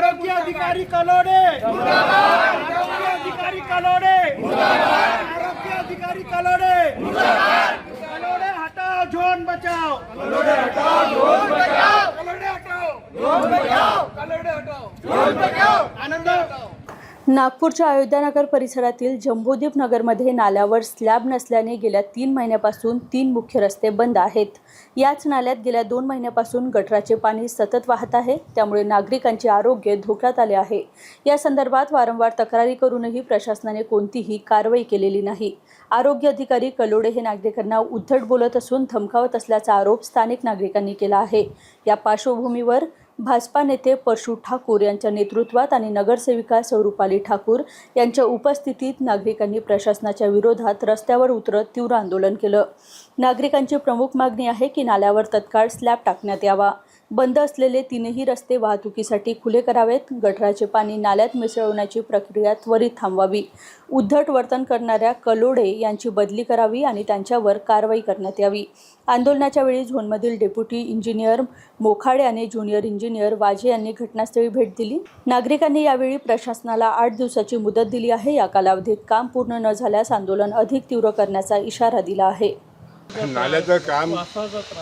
आरोग्य अधिकारी कलोडे. आरोग्य अधिकारी कलोडे. आरोग्य अधिकारी कलोडे. कलोडे हटाओ झोन बचाओ. कलोडे हटाओ झोन बचाओ. कलोडे हटाओ. झोन बचाओ कलोडे हटाओ. झोन बचाओ आनंद नागपूरच्या अयोध्यानगर परिसरातील जम्बोदीप नगरमध्ये नाल्यावर स्लॅब नसल्याने गेल्या तीन महिन्यापासून तीन मुख्य रस्ते बंद आहेत. याच नाल्यात गेल्या दोन महिन्यापासून गटराचे पाणी सतत वाहत आहे त्यामुळे नागरिकांचे आरोग्य धोक्यात आले आहे. या संदर्भात वारंवार तक्रारी करूनही प्रशासनाने कोणतीही कारवाई केलेली नाही. आरोग्य अधिकारी कलोडे हे नागरिकांना उद्धट बोलत असून धमकावत असल्याचा आरोप स्थानिक नागरिकांनी केला आहे. या पार्श्वभूमीवर भाजपा नेते परशु ठाकूर यांच्या नेतृत्वात आणि नगरसेविका स्वरूपाली ठाकूर यांच्या उपस्थितीत नागरिकांनी प्रशासनाच्या विरोधात रस्त्यावर उतरत तीव्र आंदोलन केलं. नागरिकांची प्रमुख मागणी आहे की नाल्यावर तत्काळ स्लॅब टाकण्यात यावा. बंद असलेले तीनही रस्ते वाहतुकीसाठी खुले करावेत. गटराचे पाणी नाल्यात मिसळवण्याची प्रक्रिया त्वरित थांबवावी. उद्धट वर्तन करणाऱ्या कलोडे यांची बदली करावी आणि त्यांच्यावर कारवाई करण्यात यावी. आंदोलनाच्या वेळी झोनमधील डेप्युटी इंजिनियर मोखाडे आणि ज्युनियर इंजिनियर वाजे यांनी घटनास्थळी भेट दिली. नागरिकांनी यावेळी प्रशासनाला आठ दिवसाची मुदत दिली आहे. या कालावधीत काम पूर्ण न झाल्यास आंदोलन अधिक तीव्र करण्याचा इशारा दिला आहे. नाल्याचं काम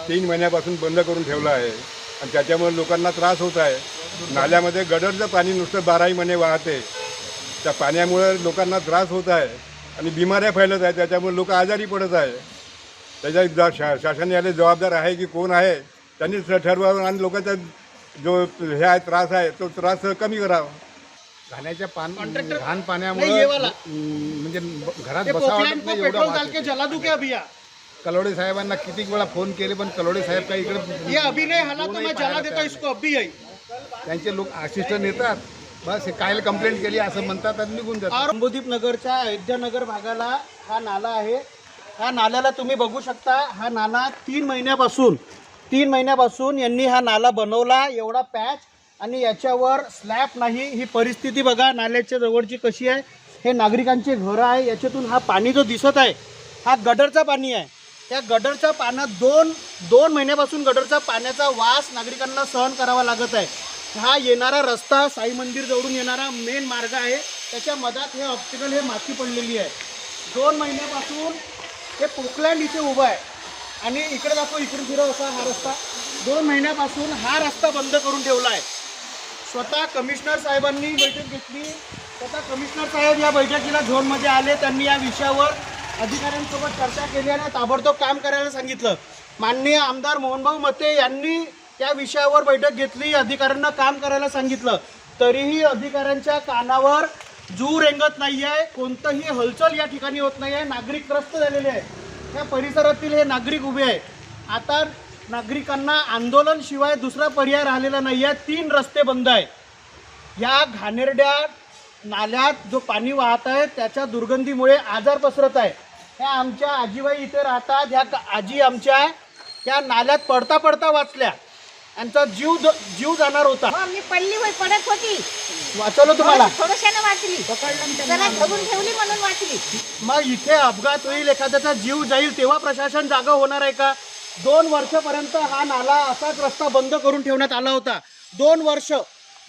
तीन महिन्यापासून बंद करून ठेवलं आहे आणि त्याच्यामुळे लोकांना त्रास होत आहे. नाल्यामध्ये गडरचं पाणी नुसतं बाराही महिने वाहते. त्या पाण्यामुळे लोकांना त्रास होत आहे आणि बिमाऱ्या फैलत आहे त्याच्यामुळे लोक आजारी पडत आहे त्याच्या शा शासन याला जबाबदार आहे की कोण आहे? त्यांनीच ठरवावं आणि लोकांचा जो हे आहे त्रास आहे तो त्रास कमी करावा. घाण्याच्या पान घाण पाण्यामुळे म्हणजे घरात बसावं वाटत नाही एवढा वास येतो. जला दू क्या भैया कलोडे साहेबांना किती वेळा फोन केले पण कलोडे साहेब काही इकडे ये अभी नहीं हला तो कोणही मैं जला पाहायला देता तयार इसको अभी यही त्यांचे लोक असिस्टंट येतात बस हे कायला कंप्लेंट केली असं म्हणतात आणि निघून जातात. अंबुदीप नगरच्या अयोध्या नगर भागाला हा नाला आहे. ह्या नाल्याला तुम्ही बघू शकता हा नाला तीन महिन्यापासून तीन महिन्यापासून यांनी हा नाला बनवला एवढा पॅच आणि याच्यावर स्लॅब नाही. ही परिस्थिती बघा नाल्याच्या जवळची कशी आहे. हे नागरिकांचे घरं आहे याच्यातून हा पाणी जो दिसत आहे हा गडरचा पाणी आहे. त्या गडरच्या पाण्यात दोन दोन महिन्यापासून गडरचा पाण्याचा वास नागरिकांना सहन करावा लागत आहे. हा येणारा रस्ता साई मंदिर जवळून येणारा मेन मार्ग आहे. त्याच्या मधात हे ऑप्टिकल हे माती पडलेली आहे. दोन महिन्यापासून हे पोकलँड इथे उभं आहे. आणि इकडे दाखव इकडे फिरव असा हा रस्ता. दोन महिन्यापासून हा रस्ता बंद करून ठेवला आहे. स्वतः कमिशनर साहेबांनी बैठक घेतली. स्वतः कमिशनर साहेब या बैठकीला झोनमध्ये आले. त्यांनी या विषयावर अधिकाऱ्यांसोबत चर्चा केली आणि ताबडतोब काम करायला सांगितलं. माननीय आमदार मोहनभाऊ मते यांनी त्या विषयावर बैठक घेतली. अधिकाऱ्यांना काम करायला सांगितलं. तरीही अधिकाऱ्यांच्या कानावर जू रेंगत नाही आहे कोणतंही हलचल या ठिकाणी होत नाही आहे नागरिक त्रस्त झालेले आहे या परिसरातील हे नागरिक उभे आहे आता नागरिकांना आंदोलन शिवाय दुसरा पर्याय राहिलेला नाही आहे. तीन रस्ते बंद आहे या घाणेरड्या नाल्यात जो पाणी वाहत आहे त्याच्या दुर्गंधीमुळे आजार पसरत आहे. ह्या आमच्या आजीबाई इथे राहतात. ह्या आजी आमच्या या नाल्यात पडता पडता वाचल्या. यांचा जीव ज- जीव जाणार होता. हो मी पडली होय पडत होती. वाचवलं तुम्हाला? थोडशाने वाचली. जरा धरून ठेवली म्हणून वाचली. मग इथे अपघात होईल एखाद्याचा जीव जाईल तेव्हा प्रशासन जागा होणार आहे का? दोन वर्षापर्यंत हा नाला असाच रस्ता बंद करून ठेवण्यात आला होता. दोन वर्ष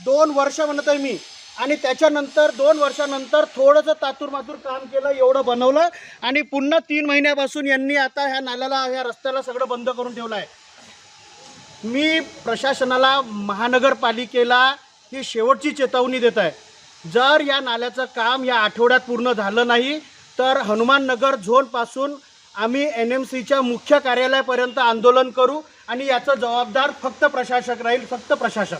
दोन वर्ष म्हणतोय मी. आणि त्याच्यानंतर दोन वर्षानंतर थोडंसं तातूर मातूर काम केलं एवढं बनवलं. आणि पुन्हा तीन महिन्यापासून यांनी आता ह्या नाल्याला ह्या रस्त्याला सगळं बंद करून ठेवलं आहे. मी प्रशासनाला महानगरपालिकेला ही शेवटची चेतावणी देत आहे. जर या नाल्याचं काम या आठवड्यात पूर्ण झालं नाही तर हनुमाननगर झोनपासून आम्ही एन एम सीच्या मुख्य कार्यालयापर्यंत आंदोलन करू आणि याचं जबाबदार फक्त प्रशासक राहील फक्त प्रशासक.